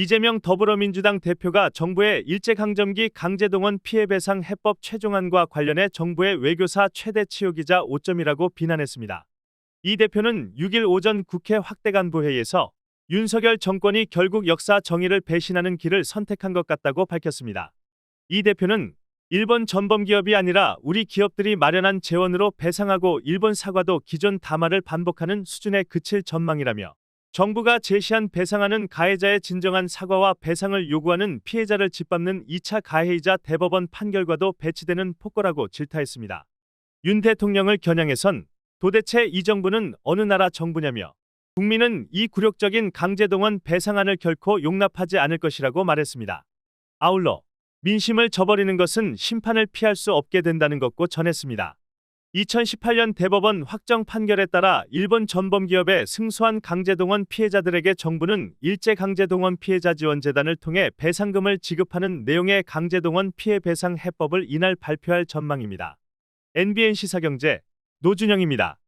이재명 더불어민주당 대표가 정부의 일제강점기 강제동원 피해배상 해법 최종안과 관련해 정부의 외교사 최대 치욕이자 오점이라고 비난했습니다. 이 대표는 6일 오전 국회 확대간부회의에서 윤석열 정권이 결국 역사 정의를 배신하는 길을 선택한 것 같다고 밝혔습니다. 이 대표는 일본 전범 기업이 아니라 우리 기업들이 마련한 재원으로 배상하고 일본 사과도 기존 담화를 반복하는 수준에 그칠 전망이라며 정부가 제시한 배상안은 가해자의 진정한 사과와 배상을 요구하는 피해자를 짓밟는 2차 가해이자 대법원 판결과도 배치되는 폭거라고 질타했습니다. 윤 대통령을 겨냥해선 도대체 이 정부는 어느 나라 정부냐며 국민은 이 굴욕적인 강제동원 배상안을 결코 용납하지 않을 것이라고 말했습니다. 아울러 민심을 저버리는 것은 심판을 피할 수 없게 된다는 것고 전했습니다. 2018년 대법원 확정 판결에 따라 일본 전범기업의 승소한 강제동원 피해자들에게 정부는 일제강제동원 피해자지원재단을 통해 배상금을 지급하는 내용의 강제동원 피해 배상 해법을 이날 발표할 전망입니다. NBN 시사경제 노준영입니다.